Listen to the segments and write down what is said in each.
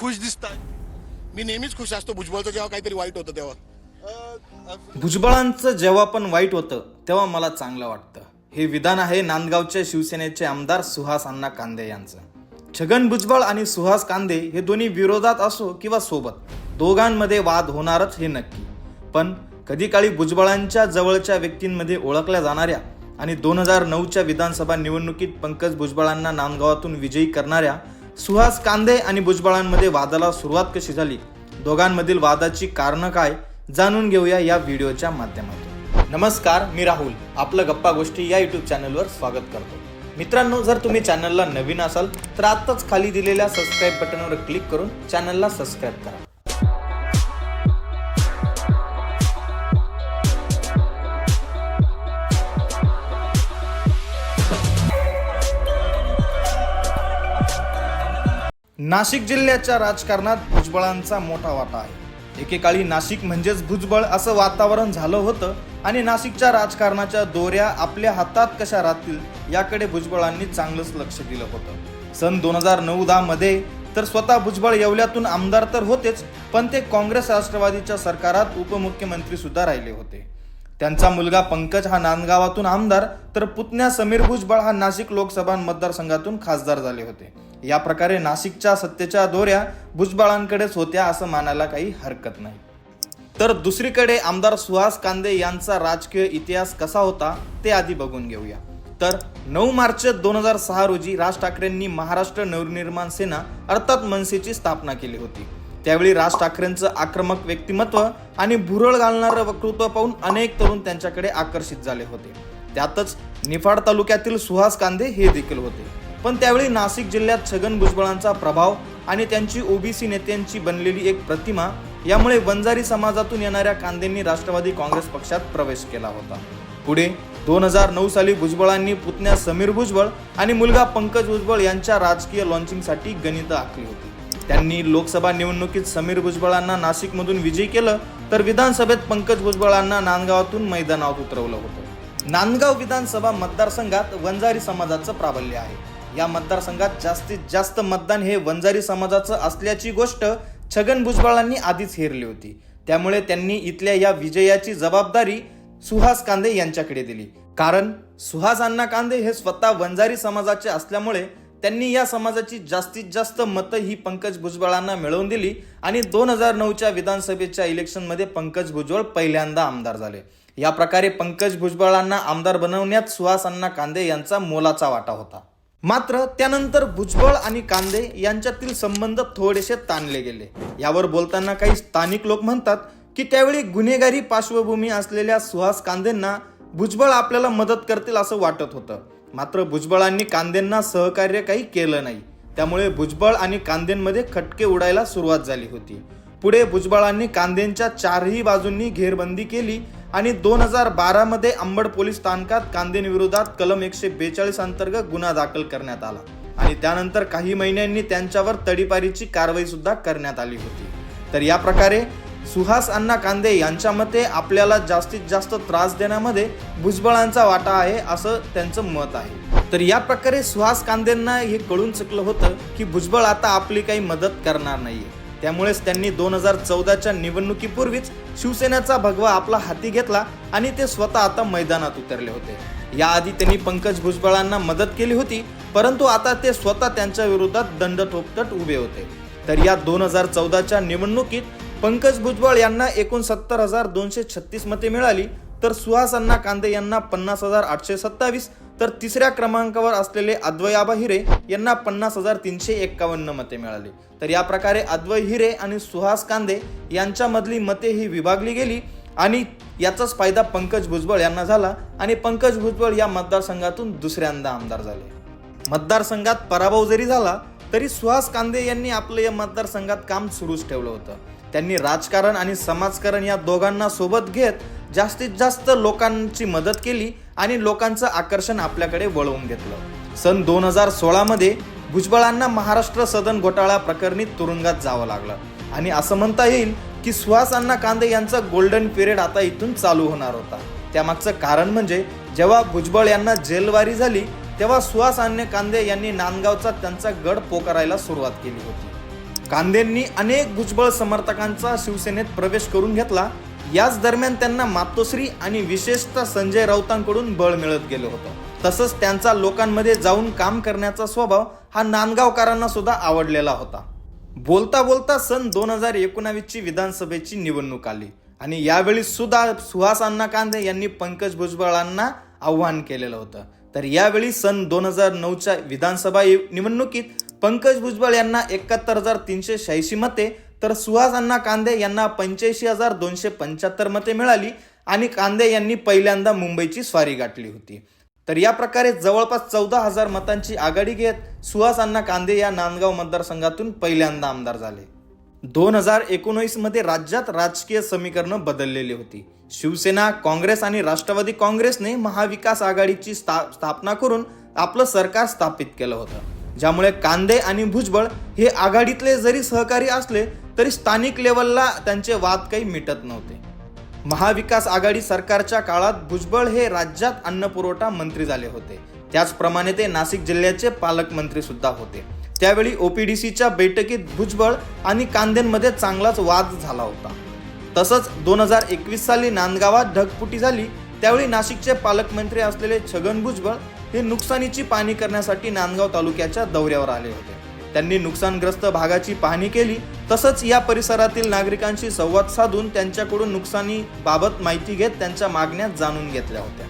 खुश दिसताय मी नेहमीच खुश असतो. भुजबळचं जेव्हा काहीतरी वाईट होतं तेव्हा. भुजबळांचं जेव्हा पण वाईट होतं तेव्हा मला चांगलं वाटतं. हे विधान आहे नांदगावच्या शिवसेनेचे आमदार सुहास अण्णा कांदे यांचं. छगन भुजबळ आणि सुहास कांदे हे दोन्ही विरोधात असो किंवा सोबत दोघांमध्ये वाद होणारच हे नक्की. पण कधी काळी भुजबळांच्या जवळच्या व्यक्तींमध्ये ओळखल्या जाणाऱ्या आणि दोन हजार नऊच्या विधानसभा निवडणुकीत पंकज भुजबळांना नांदगावातून विजयी करणाऱ्या सुहास कांदे आणि भुजबळांमध्ये वादाला सुरुवात कशी झाली? दोघांमधील वादाची कारणं काय? जाणून घेऊया या व्हिडिओच्या माध्यमातून. नमस्कार मी राहुल. आपलं गप्पा गोष्टी या युट्यूब चॅनलवर स्वागत करतो. मित्रांनो जर तुम्ही चॅनलला नवीन असाल तर आत्ताच खाली दिलेल्या सबस्क्राईब बटनवर क्लिक करून चॅनलला सबस्क्राईब करा. नाशिक जिल्ह्याच्या राजकारणात भुजबळांचा मोठा वाटा आहे. एकेकाळी नाशिक म्हणजेच भुजबळ असं वातावरण झालं होतं आणि नाशिकच्या राजकारणाच्या दोऱ्या आपल्या हातात कशा राहतील याकडे भुजबळांनी चांगलंच लक्ष दिलं होतं. सन दोन हजार नऊ दहा मध्ये तर स्वतः भुजबळ येवल्यातून आमदार तर होतेच पण ते काँग्रेस राष्ट्रवादीच्या सरकारात उपमुख्यमंत्री सुद्धा राहिले होते. त्यांचा मुलगा पंकज हा नांदगावातून आमदार तर पुतण्या समीर भुजबळ हा नाशिक लोकसभा मतदारसंघातून खासदार झाले होते. या प्रकारे नाशिकच्या सत्तेच्या दोऱ्या भुजबळांकडेच होत्या असं मानायला काही हरकत नाही. तर दुसरीकडे आमदार सुहास कांदे यांचा राजकीय इतिहास कसा होता ते आधी बघून घेऊया. तर नऊ मार्च दोन हजार सहा रोजी राज ठाकरेंनी महाराष्ट्र नवनिर्माण सेना अर्थात मनसेची स्थापना केली होती. त्यावेळी राज ठाकरेंचं आक्रमक व्यक्तिमत्व आणि भुरळ घालणारं वक्तृत्व पाहून अनेक तरुण त्यांच्याकडे आकर्षित झाले होते. त्यातच निफाड तालुक्यातील सुहास कांदे हे देखील होते. पण त्यावेळी नाशिक जिल्ह्यात छगन भुजबळांचा प्रभाव आणि त्यांची ओबीसी नेत्यांची बनलेली एक प्रतिमा यामुळे वंजारी समाजातून येणाऱ्या कांदेंनी राष्ट्रवादी काँग्रेस पक्षात प्रवेश केला होता. पुढे दोन हजार नऊ साली भुजबळांनी पुतण्या समीर भुजबळ आणि मुलगा पंकज भुजबळ यांच्या राजकीय लॉन्चिंगसाठी गणितं आखली होती. त्यांनी लोकसभा निवडणुकीत समीर भुजबळांना नाशिकमधून विजयी केलं तर विधानसभेत पंकज भुजबळांना नांदगावातून मैदानावर उतरवलं होतं. नांदगाव विधानसभा मतदारसंघात वंजारी समाजाचं प्राबल्य आहे. या मतदारसंघात जास्तीत जास्त मतदान हे वंजारी समाजाचं असल्याची गोष्ट छगन भुजबळांनी आधीच हेरली होती. त्यामुळे त्यांनी इथल्या या विजयाची जबाबदारी सुहास कांदे यांच्याकडे दिली. कारण सुहास अण्णा कांदे हे स्वतः वंजारी समाजाचे असल्यामुळे त्यांनी या समाजाची जास्तीत जास्त मतं ही पंकज भुजबळांना मिळवून दिली आणि दोन हजार नऊच्या विधानसभेच्या इलेक्शनमध्ये पंकज भुजबळ पहिल्यांदा आमदार झाले. या प्रकारे पंकज भुजबळांना आमदार बनवण्यात सुहास अण्णा कांदे यांचा मोलाचा वाटा होता. मात्र त्यानंतर भुजबळ आणि कांदे यांच्यातील संबंध थोडेसे ताणले गेले. यावर बोलताना काही स्थानिक लोक म्हणतात की त्यावेळी गुन्हेगारी पार्श्वभूमी असलेल्या सुहास कांदेंना भुजबळ आपल्याला मदत करतील असं वाटत होतं. मात्र भुजबळांनी कांदेंना सहकार्य काही केलं नाही. त्यामुळे भुजबळ आणि कांदेंमध्ये खटके उडायला सुरुवात झाली होती. पुढे भुजबळांनी कांदेंच्या चारही बाजूंनी घेरबंदी केली आणि दोन हजार बारामध्ये अंबड पोलीस स्थानकात कांदेंविरोधात कलम एकशे बेचाळीस अंतर्गत गुन्हा दाखल करण्यात आला आणि त्यानंतर काही महिन्यांनी त्यांच्यावर तडीपारीची कारवाई सुद्धा करण्यात आली होती. तर या प्रकारे सुहास अण्णा कांदे यांच्या मते आपल्याला जास्तीत जास्त त्रास देण्यामध्ये भुजबळांचा वाटा आहे असं त्यांचं मत आहे. तर या प्रकारे सुहास कांदेंना हे कळून चुकलं होतं की भुजबळ आता आपली काही मदत करणार नाहीये. त्यामुळेच त्यांनी दोन हजार चौदाच्या निवडणुकीपूर्वीच शिवसेनेचा भगवा आपला हाती घेतला आणि ते स्वतः आता मैदानात उतरले होते. याआधी त्यांनी पंकज भुजबळांना मदत केली होती परंतु आता ते स्वतः त्यांच्या विरोधात दंड ठोकतट उभे होते. तर या दोन हजार चौदाच्या निवडणुकीत पंकज भुजबळ यांना एकूण सत्तर हजार दोनशे छत्तीस मते मिळाली तर सुहास अण्णा कांदे यांना पन्नास हजार आठशे सत्तावीस तर तिसऱ्या क्रमांकावर असलेले अद्वय आबा हिरे यांना पन्नास हजार तीनशे एक्कावन्न मते मिळाली. तर या प्रकारे अद्वय हिरे आणि सुहास कांदे यांच्यामधली मते ही विभागली गेली आणि याचाच फायदा पंकज भुजबळ यांना झाला आणि पंकज भुजबळ या मतदारसंघातून दुसऱ्यांदा आमदार झाले. मतदारसंघात पराभव जरी झाला तरी सुहास कांदे यांनी आपलं या मतदारसंघात काम सुरूच ठेवलं होतं. त्यांनी राजकारण आणि समाजकारण या दोघांना सोबत घेत जास्तीत जास्त लोकांची मदत केली आणि लोकांचं आकर्षण आपल्याकडे वळवून घेतलं. सन दोन हजार सोळामध्ये भुजबळांना महाराष्ट्र सदन घोटाळा प्रकरणी तुरुंगात जावं लागलं. आणि असं म्हणता येईल की सुहास अण्णा कांदे यांचा गोल्डन पिरियड आता इथून चालू होणार होता. त्यामागचं कारण म्हणजे जेव्हा भुजबळ यांना जेलवारी झाली तेव्हा सुहास अण्णा कांदे यांनी नांदगावचा त्यांचा गड पोकारायला सुरुवात केली होती. कांदेंनी अनेक भुजबळ समर्थकांचा शिवसेनेत प्रवेश करून घेतला. याच दरम्यान त्यांना मातोश्री आणि विशेषतः संजय राऊतांकडून बळ मिळत गेलं होतं. तसंच त्यांचा लोकांमध्ये जाऊन काम करण्याचा स्वभाव हा नांदगावकरांना सुद्धा आवडलेला होता. बोलता बोलता सन दोन हजार एकोणावीसची विधानसभेची निवडणूक आली आणि यावेळी सुद्धा सुहास अण्णा कांदे यांनी पंकज भुजबळांना आव्हान केलेलं होतं. तर यावेळी सन दोन हजार नऊच्या विधानसभा निवडणुकीत पंकज भुजबळ यांना एकाहत्तर हजार तीनशे शहाऐंशी मते तर सुहास अण्णा कांदे यांना पंच्याऐंशी हजार दोनशे पंच्याहत्तर मते मिळाली आणि कांदे यांनी पहिल्यांदा मुंबईची स्वारी गाठली होती. तर या प्रकारे जवळपास चौदा हजार मतांची आघाडी घेत सुहास अण्णा कांदे या नांदगाव मतदारसंघातून पहिल्यांदा आमदार झाले. दोन हजार एकोणीसमध्ये राज्यात राजकीय समीकरणं बदललेली होती. शिवसेना काँग्रेस आणि राष्ट्रवादी काँग्रेसने महाविकास आघाडीची स्था स्थापना करून आपलं सरकार स्थापित केलं होतं. ज्यामुळे कांदे आणि भुजबळ हे आघाडीतले जरी सहकारी असले तरी स्थानिक लेवलला त्यांचे वाद काही मिटत नव्हते. महाविकास आघाडी सरकारच्या काळात भुजबळ हे राज्यात अन्न पुरवठा मंत्री झाले होते. त्याचप्रमाणे ते नाशिक जिल्ह्याचे पालकमंत्री सुद्धा होते. त्यावेळी ओपीडीसीच्या बैठकीत भुजबळ आणि कांदेमध्ये चांगलाच वाद झाला होता. तसंच दोन हजार एकवीस साली नांदगावात ढगपुटी झाली त्यावेळी नाशिकचे पालकमंत्री असलेले छगन भुजबळ हे नुकसानीची पाहणी करण्यासाठी नांदगाव तालुक्याच्या दौऱ्यावर आले होते. त्यांनी नुकसानग्रस्त भागाची पाहणी केली. तसंच या परिसरातील नागरिकांशी संवाद साधून त्यांच्याकडून नुकसानी बाबत माहिती घेत त्यांच्या मागण्या जाणून घेतल्या होत्या.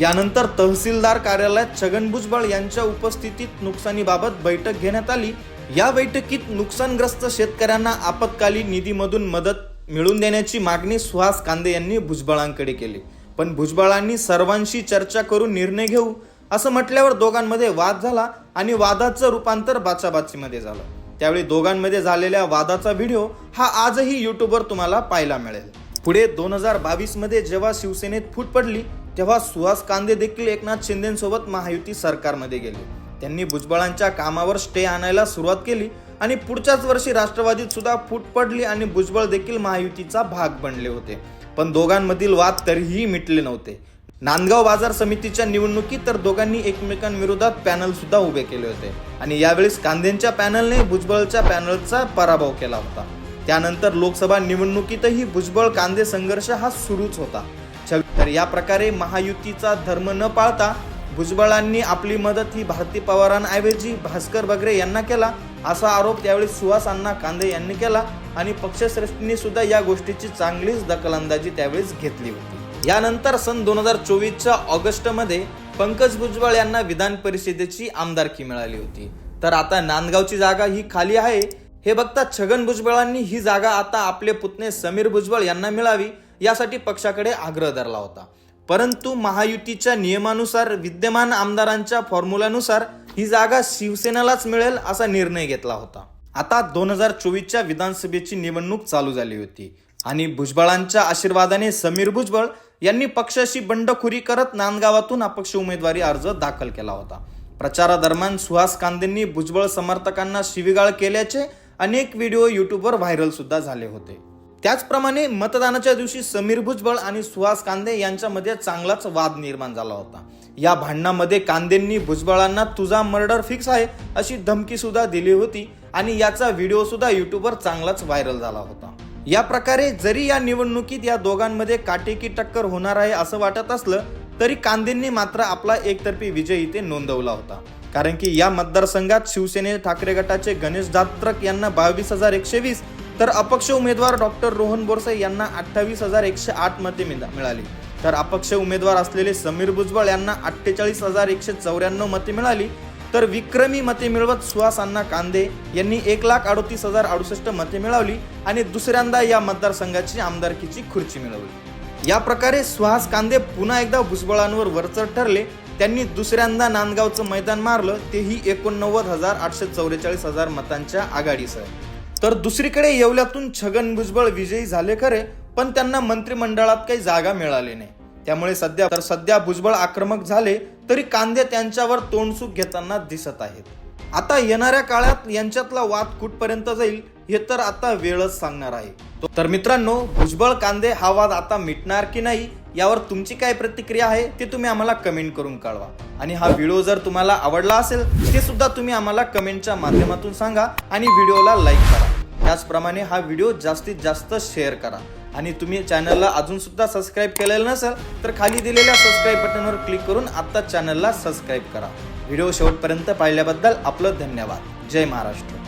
यानंतर तहसीलदार कार्यालयात छगन भुजबळ यांच्या उपस्थितीत नुकसानीबाबत बैठक घेण्यात आली. या बैठकीत नुकसानग्रस्त शेतकऱ्यांना आपत्कालीन निधीमधून मदत मिळवून देण्याची मागणी सुहास कांदे यांनी भुजबळांकडे केली. पण भुजबळांनी सर्वांशी चर्चा करून निर्णय घेऊ असं म्हटल्यावर दोघांमध्ये वाद झाला आणि वादाचं रूपांतर बाचाबाचीमध्ये झालं. त्यावेळी दोघांमध्ये झालेल्या वादाचा व्हिडिओ हा आजही युट्यूबवर तुम्हाला पाहायला मिळेल. पुढे दोन हजार बावीसमध्ये जेव्हा शिवसेनेत फूट पडली तेव्हा सुहास कांदे देखील एकनाथ शिंदेसोबत महायुती सरकारमध्ये गेले. त्यांनी भुजबळांच्या कामावर स्टे आणायला सुरुवात केली आणि पुढच्याच वर्षी राष्ट्रवादीत सुद्धा फूट पडली आणि भुजबळ देखील महायुतीचा भाग बनले होते. पण दोघांमधील वाद तरीही मिटले नव्हते. नांदगाव बाजार समितीच्या निवडणुकीत तर दोघांनी एकमेकांविरोधात पॅनल सुद्धा उभे केले होते. आणि यावेळेस कांदेंच्या पॅनलने भुजबळच्या पॅनलचा पराभव केला होता. त्यानंतर लोकसभा निवडणुकीतही भुजबळ कांदे संघर्ष हा सुरूच होता. तर या प्रकारे महायुतीचा धर्म न पाळता भुजबळांनी आपली मदत ही भारती पवारांऐवजी भास्कर बगरे यांना केला असा आरोप त्यावेळी सुहास अण्णा कांदे यांनी केला आणि पक्षश्रेष्ठींनी सुद्धा या गोष्टीची चांगलीच दखलंदाजी त्यावेळेस घेतली होती. यानंतर सन दोन हजार चोवीसच्या ऑगस्टमध्ये पंकज भुजबळ यांना विधान परिषदेची आमदारकी मिळाली होती. तर आता नांदगावची जागा ही खाली आहे. हे बघता छगन भुजबळांनी ही जागा आता आपले पुतणे समीर भुजबळ यांना मिळावी यासाठी पक्षाकडे आग्रह धरला होता. परंतु महायुतीच्या नियमानुसार विद्यमान आमदारांच्या फॉर्म्युल्यानुसार ही जागा शिवसेनेलाच मिळेल असा निर्णय घेतला होता. आता दोन हजार चोवीसच्या विधानसभेची निवडणूक चालू झाली होती. आणि भुजबळांच्या आशीर्वादाने समीर भुजबळ यांनी पक्षाशी बंडखोरी करत नांदगावातून अपक्ष उमेदवारी अर्ज दाखल केला होता. प्रचारादरम्यान सुहास कांदेंनी भुजबळ समर्थकांना शिवीगाळ केल्याचे अनेक व्हिडिओ युट्यूबवर व्हायरल सुद्धा झाले होते. त्याचप्रमाणे मतदानाच्या दिवशी समीर भुजबळ आणि सुहास कांदे यांच्यामध्ये चांगलाच वाद निर्माण झाला होता. या भांडणामध्ये कांदेंनी भुजबळांना तुझा मर्डर फिक्स आहे अशी धमकी सुद्धा दिली होती आणि याचा व्हिडिओ सुद्धा युट्यूबवर चांगलाच व्हायरल झाला होता. या प्रकारे जरी या निवडणुकीत या दोघांमध्ये काटेकी टक्कर होणार आहे असं वाटत असलं तरी कांदेंनी मात्र आपला एकतर्फी विजय इथे नोंदवला होता. कारण की या मतदारसंघात शिवसेने ठाकरे गटाचे गणेश जात्रक यांना बावीस हजार एकशे वीस तर अपक्ष उमेदवार डॉक्टर रोहन बोरसे यांना अठ्ठावीस हजार एकशे आठ मते मिळा- मिळाली. तर अपक्ष उमेदवार असलेले समीर भुजबळ यांना अठ्ठेचाळीस हजार एकशे चौऱ्याण्णव मते मिळाली. तर विक्रमी मते मिळवत सुहास अण्णा कांदे यांनी एक लाख अडतीस हजार अडुसष्ट मते मिळवली आणि दुसऱ्यांदा या मतदारसंघाची आमदारकीची खुर्ची मिळवली. या प्रकारे सुहास कांदे पुन्हा एकदा भुजबळांवर वरचढ ठरले. त्यांनी दुसऱ्यांदा नांदगावचं मैदान मारलं. तेही एकोणनव्वद हजार आठशे चौवेचाळीस हजार मतांच्या आघाडीसह. तर दुसरीकडे येवल्यातून छगन भुजबळ विजयी झाले खरे पण त्यांना मंत्रिमंडळात काही जागा मिळाली नाही. त्यामुळे सध्या तर सध्या भुजबळ आक्रमक झाले तरी कांदे त्यांच्यावर तोंडसूक घेताना दिसत आहेत. आता येणाऱ्या काळात यांच्यातला वाद कुठपर्यंत जाईल हे तर आता वेळच सांगणार आहे. तर मित्रांनो भुजबळ कांदे हा वाद आता मिटणार की नाही यावर तुमची काय प्रतिक्रिया आहे ते तुम्ही आम्हाला कमेंट करून कळवा. आणि हा व्हिडिओ जर तुम्हाला आवडला असेल ते सुद्धा तुम्ही आम्हाला कमेंटच्या माध्यमातून सांगा आणि व्हिडिओला लाईक करा. त्याचप्रमाणे हा व्हिडिओ जास्तीत जास्त शेअर करा. आणि तुम्ही चॅनलला अजून सुद्धा सबस्क्राईब केलेलं नसेल तर खाली दिलेल्या सबस्क्राईब बटनवर क्लिक करून आत्ता चॅनलला सबस्क्राईब करा. व्हिडिओ शेवटपर्यंत पाहिल्याबद्दल आपलं धन्यवाद. जय महाराष्ट्र.